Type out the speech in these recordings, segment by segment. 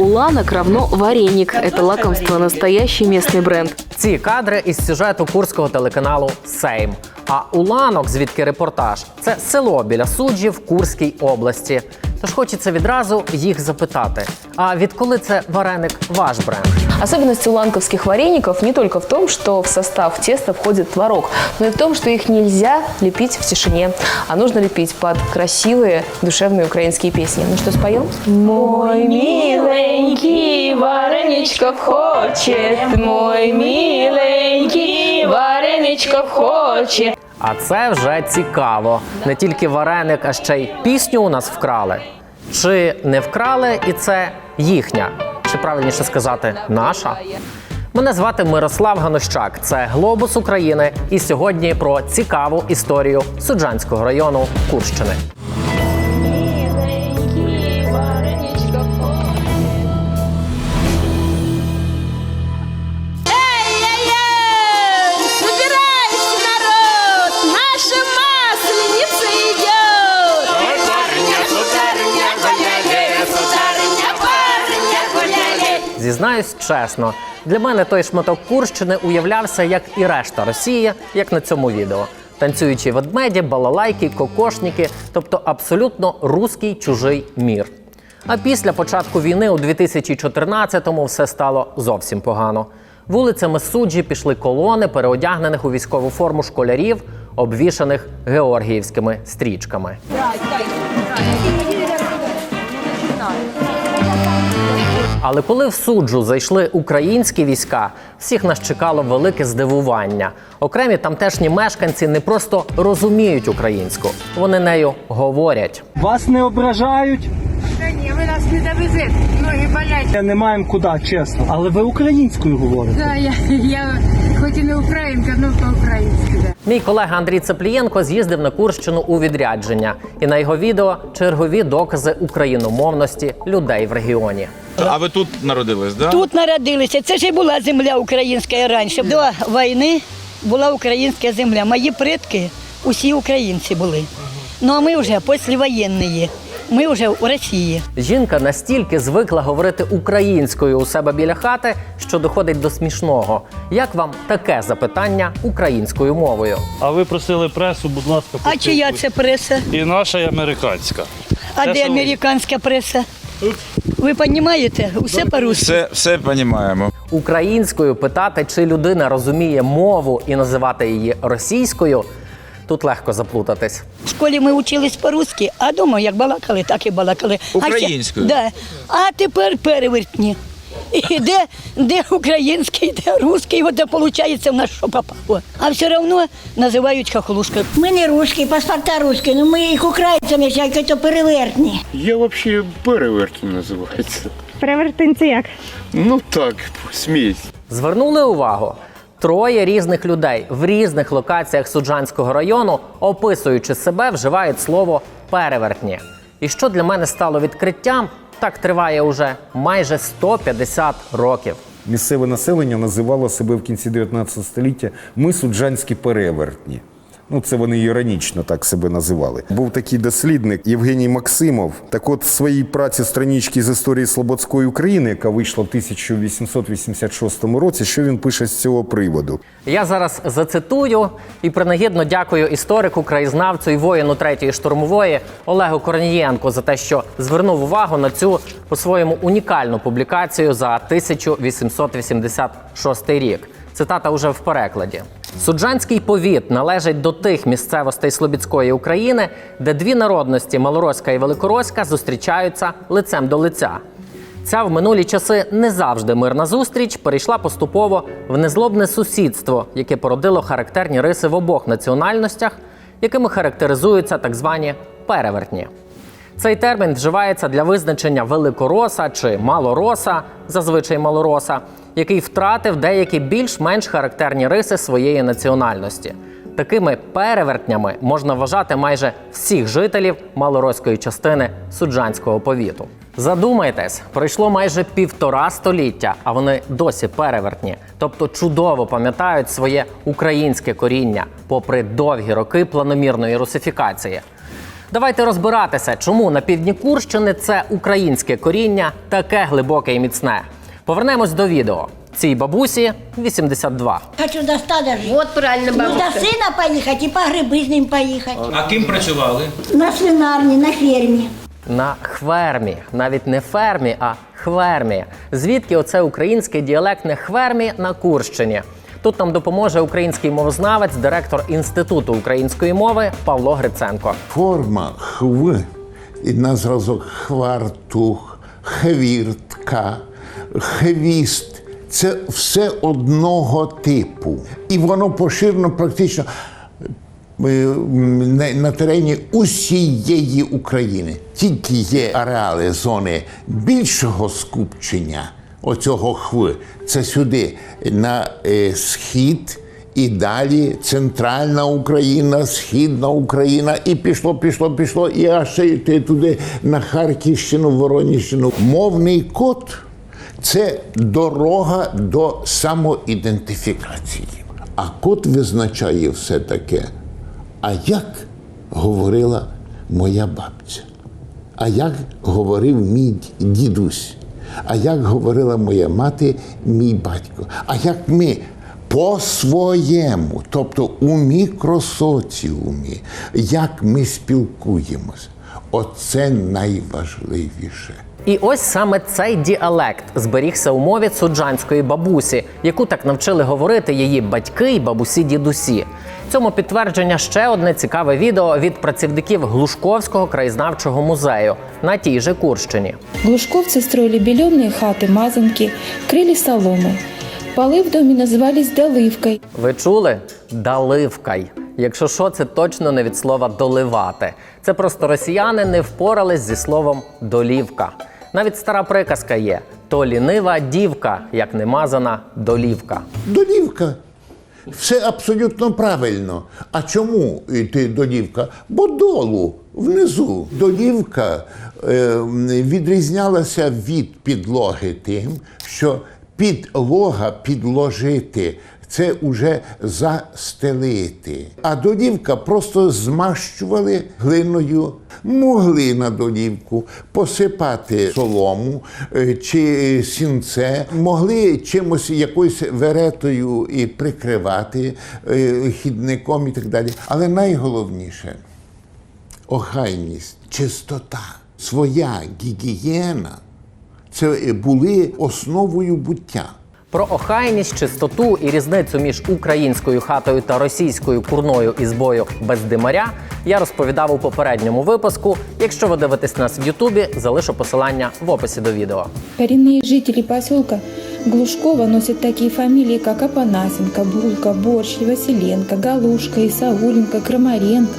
уланок равно вареник. Это лакомство настоящий местный бренд. Ці кадри із сюжету курського телеканалу Сейм. А Уланок, звідки репортаж, це село біля суджі в Курській області. Тож хочеться відразу їх запитати: а відколи це вареник ваш бренд? Особенность уланковских вареников не только в том, что в состав теста входит творог, но и в том, что их нельзя лепить в тишине, а нужно лепить под красивые душевные украинские песни. Ну что, споем? Мой миленький Вареничков хочет, мой миленький вареничков хочет. А це вже цікаво. Не тільки вареник, а ще й пісню у нас вкрали. Чи не вкрали, і це їхня? Чи правильніше сказати, наша? Мене звати Мирослав Ганощак. Це Глобус України. І сьогодні про цікаву історію Суджанського району Курщини. Зізнаюсь чесно, для мене той шматок Курщини уявлявся, як і решта Росії, як на цьому відео. Танцюючі ведмеді, балалайки, кокошники, тобто абсолютно руський чужий мір. А після початку війни у 2014-му все стало зовсім погано. Вулицями суджі пішли колони, переодягнених у військову форму школярів, обвішаних георгіївськими стрічками. Але коли в суджу зайшли українські війська, всіх нас чекало велике здивування. Окремі тамтешні мешканці не просто розуміють українську, вони нею говорять. Вас не ображають. Та ні, ви нас не довезете, Я не маємо куди, чесно. Але ви українською говорите. Да, я, я хоч і не українка, але по-українськи. Да. Мій колега Андрій Цеплієнко з'їздив на Курщину у відрядження, і на його відео чергові докази україномовності людей в регіоні. А ви тут народились, да? Тут народилися. Це ж і була земля українська раніше. До війни була українська земля. Мої предки усі українці були. Ну а ми вже післявоєнні. Ми вже у Росії. Жінка настільки звикла говорити українською у себе біля хати, що доходить до смішного. Як вам таке запитання українською мовою? А ви просили пресу, будь ласка, А чия це преса? І наша, і американська. А Те, де що ви- американська преса? Ви розумієте? Усе по-русски. Все, все розуміємо. Українською питати, чи людина розуміє мову і називати її російською, тут легко заплутатись. В школі ми вчились по-русски, а дома як балакали, так і балакали. А Українською? да. А тепер перевертні. І де, де український, де русський, от де виходить в нас що попало. А все одно називають хохлушкою. Ми не русські, паспорта русські, ну ми їх українцями всякі то перевертні. Я взагалі перевертень називається. Перевертинці як? Ну так, смісь. Звернули увагу. Троє різних людей в різних локаціях Суджанського району, описуючи себе, вживають слово перевертні. І що для мене стало відкриттям, так триває уже майже 150 років. Місцеве населення називало себе в кінці 19 століття ми суджанські перевертні. Ну, це вони іронічно так себе називали. Був такий дослідник Євгеній Максимов. Так от в своїй праці странички з історії Слободської України, яка вийшла в 1886 році, що він пише з цього приводу? Я зараз зацитую і принагідно дякую історику, краєзнавцю і воїну третьої штурмової Олегу Корнієнку за те, що звернув увагу на цю по-своєму унікальну публікацію за 1886 рік. Цитата уже в перекладі. Суджанський повіт належить до тих місцевостей Слобідської України, де дві народності малороська і великороська зустрічаються лицем до лиця. Ця в минулі часи не завжди мирна зустріч перейшла поступово в незлобне сусідство, яке породило характерні риси в обох національностях, якими характеризуються так звані перевертні. Цей термін вживається для визначення великороса чи малороса, зазвичай малороса, який втратив деякі більш-менш характерні риси своєї національності. Такими перевертнями можна вважати майже всіх жителів малороської частини суджанського повіту. Задумайтесь, пройшло майже півтора століття, а вони досі перевертні, тобто чудово пам'ятають своє українське коріння, попри довгі роки планомірної русифікації. Давайте розбиратися, чому на півдні Курщини це українське коріння таке глибоке і міцне. Повернемось до відео. Цій бабусі 82. Хочу до стада жити. Вот правильно, Ну, до сина поїхати і по гриби з ним поїхати. А ким працювали? На свинарні, на фермі. На хвермі, навіть не фермі, а хвермі. Звідки оце українське діалектне хвермі на Курщині? Тут нам допоможе український мовознавець, директор Інституту української мови Павло Гриценко. Форма хв і на зразок хвартух, хвіртка, хвіст. Це все одного типу. І воно поширено практично е, на, терені усієї України. Тільки є ареали зони більшого скупчення оцього хв. Це сюди на е, схід. І далі центральна Україна, східна Україна, і пішло, пішло, пішло, і аж туди на Харківщину, Воронівщину. Мовний код це дорога до самоідентифікації. А код визначає все таке. А як говорила моя бабця? А як говорив мій дідусь? А як говорила моя мати, мій батько? А як ми по-своєму, тобто у мікросоціумі, як ми спілкуємось? Оце найважливіше. І ось саме цей діалект зберігся у мові суджанської бабусі, яку так навчили говорити її батьки й бабусі дідусі. Цьому підтвердження ще одне цікаве відео від працівників Глушковського краєзнавчого музею на тій же Курщині. Глушковцы строили беленые хаты, мазанки, крыли соломы. Полы в доме назывались долывкой. Ви чули? Даливкай. Якщо що, це точно не від слова доливати. Це просто росіяни не впорались зі словом долівка. Навіть стара приказка є: то лінива дівка, як не мазана долівка. Долівка. Все абсолютно правильно. А чому йти долівка? Бо долу внизу. Долівка е, відрізнялася від підлоги тим, що підлога підложити. Це уже застелити. А долівка просто змащували глиною. Могли на долівку посипати солому е, чи сінце, могли чимось якоюсь веретою і прикривати е, хідником і так далі. Але найголовніше охайність, чистота, своя гігієна це були основою буття. Про охайність, чистоту і різницю між українською хатою та російською курною ізбою без димаря я розповідав у попередньому випуску. Якщо ви дивитесь нас в Ютубі, залишу посилання в описі до відео. Коренные жители поселка Глушкова носят такие фамилии, как Апанасенко, Булка, Борщ, Василенко, Галушка, Исауленко, Крамаренко,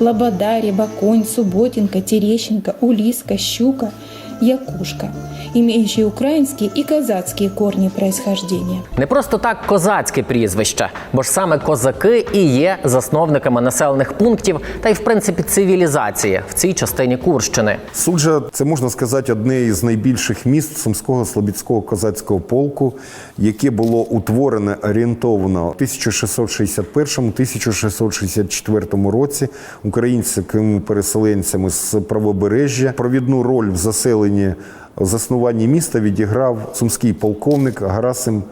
Лобода, Рябоконь, Субботенко, Терещенко, Улиска, Щука, Якушка, имеющие украинские и казацкие корни происхождения. Не просто так козацьке прізвище, бо ж саме козаки і є засновниками населених пунктів та й в принципі цивілізації в цій частині Курщини. Суджа це можна сказати одне із найбільших міст Сумського Слобідського козацького полку, яке було утворене орієнтовно в 1661-1664 році українськими переселенцями з правобережжя. Провідну роль в заселенні в заснуванні міста відіграв сумський полковник Гарасим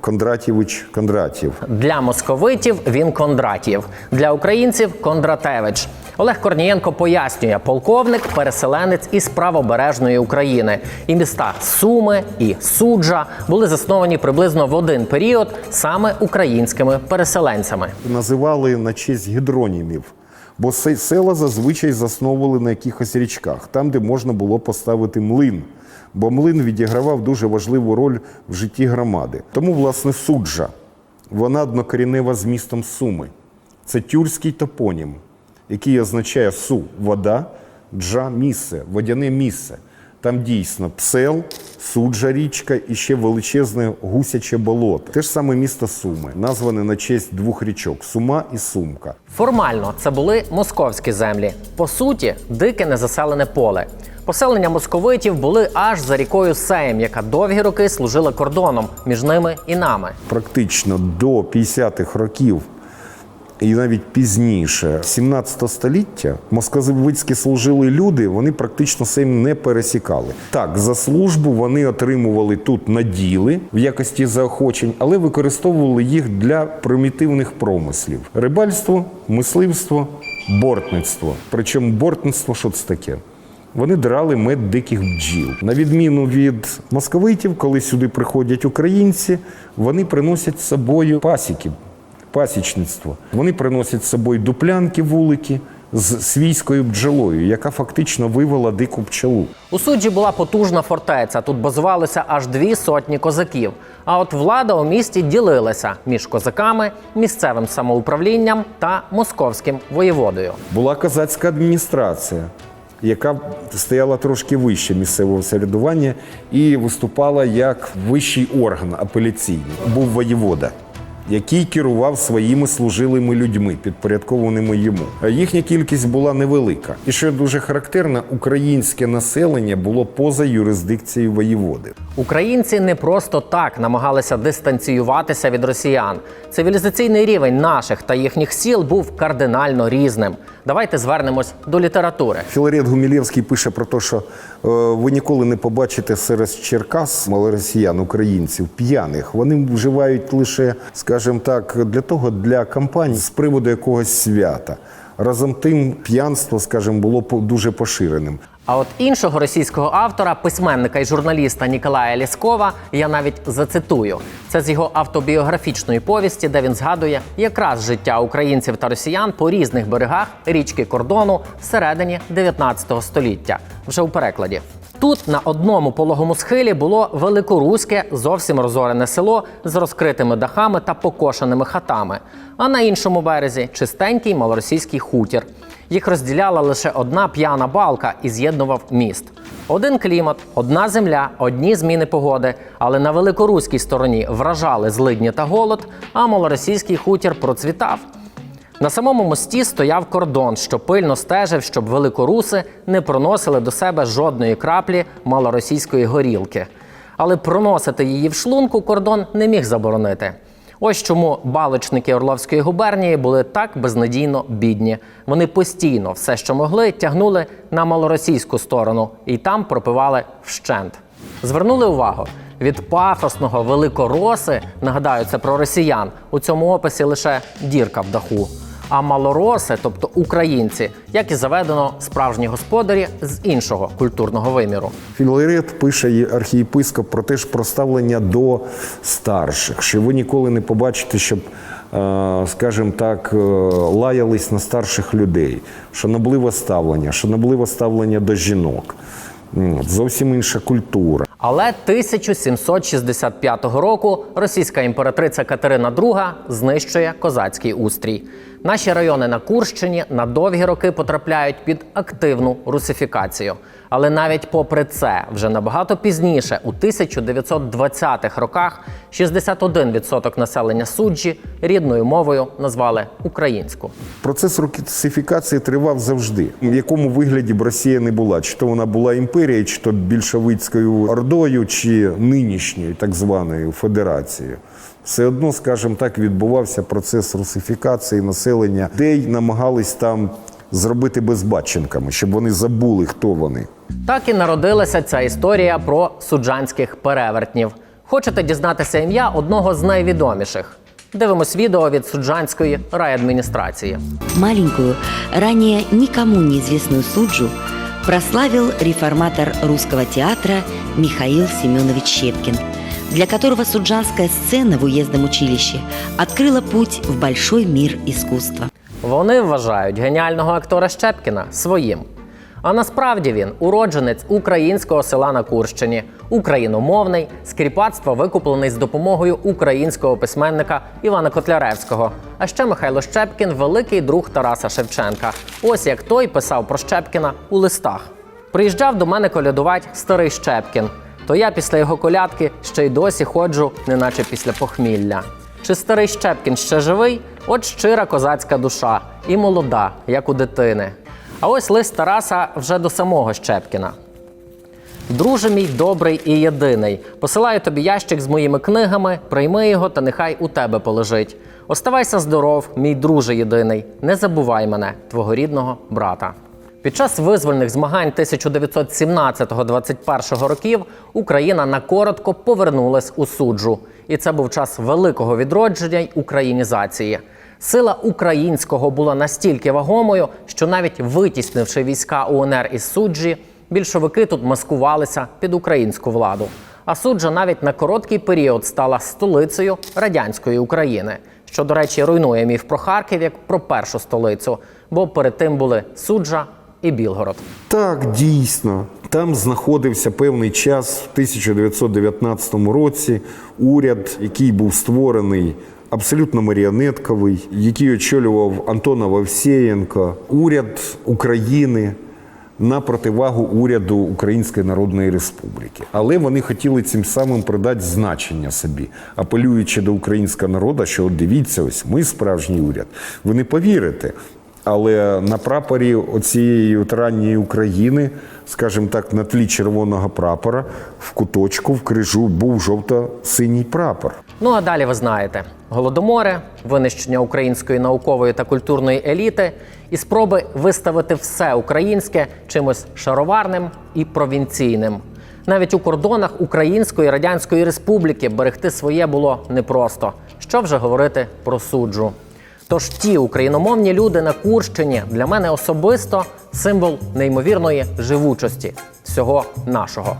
Кондратєвич Кондратєв. Для московитів він Кондратів, для українців Кондратевич. Олег Корнієнко пояснює, полковник переселенець із правобережної України. І міста Суми і Суджа були засновані приблизно в один період саме українськими переселенцями. називали на честь гідронімів. Бо села зазвичай засновували на якихось річках, там, де можна було поставити млин. Бо млин відігравав дуже важливу роль в житті громади. Тому, власне, суджа, вона однокорінева з містом Суми. Це тюркський топонім, який означає су вода, джа місце, водяне місце. Там дійсно псел, суджа річка і ще величезне гусяче болото. Те ж саме місто Суми, назване на честь двох річок Сума і Сумка. Формально це були московські землі. По суті, дике незаселене поле. Поселення московитів були аж за рікою Сейм, яка довгі роки служила кордоном між ними і нами. Практично до 50-х років і навіть пізніше, 17 століття, московицькі служили люди, вони практично цим не пересікали. Так, за службу вони отримували тут наділи в якості заохочень, але використовували їх для примітивних промислів: рибальство, мисливство, бортництво. Причому бортництво, що це таке? Вони драли мед диких бджіл. На відміну від московитів, коли сюди приходять українці, вони приносять з собою пасіки, пасічництво. Вони приносять з собою дуплянки, вулики з свійською бджолою, яка фактично вивела дику пчелу. У суджі була потужна фортеця. Тут базувалося аж дві сотні козаків. А от влада у місті ділилася між козаками, місцевим самоуправлінням та московським воєводою. Була козацька адміністрація, яка стояла трошки вище місцевого самоврядування і виступала як вищий орган апеляційний. Був воєвода. Який керував своїми служилими людьми, підпорядкованими йому. Їхня кількість була невелика. І що дуже характерно, українське населення було поза юрисдикцією воєводи. Українці не просто так намагалися дистанціюватися від росіян. Цивілізаційний рівень наших та їхніх сіл був кардинально різним. Давайте звернемось до літератури. Філарет Гумілєвський пише про те, що е, ви ніколи не побачите серед Черкас малоросіян, українців, п'яних. Вони вживають лише, скажімо так, для того, для кампаній з приводу якогось свята. Разом тим, п'янство, скажімо, було дуже поширеним. А от іншого російського автора, письменника і журналіста Ніколая Ліскова, я навіть зацитую. Це з його автобіографічної повісті, де він згадує якраз життя українців та росіян по різних берегах річки кордону всередині 19 століття, вже у перекладі. Тут на одному пологому схилі було великоруське, зовсім розорене село з розкритими дахами та покошеними хатами. А на іншому березі чистенький малоросійський хутір. Їх розділяла лише одна п'яна балка і з'єднував міст. Один клімат, одна земля, одні зміни погоди, але на великоруській стороні вражали злидні та голод, а малоросійський хутір процвітав. На самому мості стояв кордон, що пильно стежив, щоб великоруси не проносили до себе жодної краплі малоросійської горілки. Але проносити її в шлунку кордон не міг заборонити. Ось чому балочники Орловської губернії були так безнадійно бідні. Вони постійно все, що могли, тягнули на малоросійську сторону і там пропивали вщент. Звернули увагу від пафосного великороси, нагадаю, це про росіян. У цьому описі лише дірка в даху. А малороси, тобто українці, як і заведено справжні господарі з іншого культурного виміру. Філарет пише архієпископ про те ж про ставлення до старших, що ви ніколи не побачите, щоб, е, скажімо так, е, лаялись на старших людей, шанобливе ставлення, шанобливе ставлення до жінок. Зовсім інша культура. Але 1765 року російська імператриця Катерина II знищує козацький устрій. Наші райони на Курщині на довгі роки потрапляють під активну русифікацію. Але навіть попри це, вже набагато пізніше, у 1920-х роках, 61% населення суджі рідною мовою назвали українську. Процес русифікації тривав завжди. В якому вигляді б Росія не була, чи то вона була імперією, чи то більшовицькою ордою, чи нинішньою так званою федерацією. Все одно, скажімо так, відбувався процес русифікації населення, де й намагались там зробити безбатченками, щоб вони забули, хто вони. Так і народилася ця історія про суджанських перевертнів. Хочете дізнатися ім'я одного з найвідоміших? Дивимось відео від суджанської райадміністрації. Маленькую, ранее никому неизвестную суджу прославил реформатор русского театра Михаил Семенович Щепкин, для которого суджанская сцена в уездном училище открыла путь в большой мир искусства. Вони вважають геніального актора Щепкіна своїм. А насправді він уродженець українського села на Курщині, україномовний, з кріпацтва викуплений з допомогою українського письменника Івана Котляревського. А ще Михайло Щепкін великий друг Тараса Шевченка. Ось як той писав про Щепкіна у листах. Приїжджав до мене колядувати старий Щепкін. То я після його колядки ще й досі ходжу, неначе після похмілля. Чи старий Щепкін ще живий? От щира козацька душа і молода, як у дитини. А ось лист Тараса вже до самого Щепкіна. Друже мій добрий і єдиний. Посилаю тобі ящик з моїми книгами, прийми його та нехай у тебе полежить. Оставайся здоров, мій друже єдиний. Не забувай мене, твого рідного брата. Під час визвольних змагань 1917-21 років Україна на коротко повернулась у суджу. І це був час великого відродження й українізації. Сила українського була настільки вагомою, що навіть витіснивши війська УНР із суджі, більшовики тут маскувалися під українську владу. А суджа навіть на короткий період стала столицею радянської України, що, до речі, руйнує міф про Харків як про першу столицю, бо перед тим були суджа і Білгород. Так, дійсно. Там знаходився певний час в 1919 році уряд, який був створений абсолютно маріонетковий, який очолював Антона Вовсєєнко, уряд України. На противагу уряду Української Народної Республіки, але вони хотіли цим самим придати значення собі, апелюючи до українського народу, що от дивіться, ось ми справжній уряд. Ви не повірите, але на прапорі оцієї ранньої України, скажімо так, на тлі червоного прапора, в куточку, в крижу був жовто-синій прапор. Ну а далі ви знаєте: голодомори, винищення української наукової та культурної еліти і спроби виставити все українське чимось шароварним і провінційним. Навіть у кордонах Української Радянської Республіки берегти своє було непросто. Що вже говорити про суджу. Тож ті україномовні люди на Курщині для мене особисто символ неймовірної живучості всього нашого.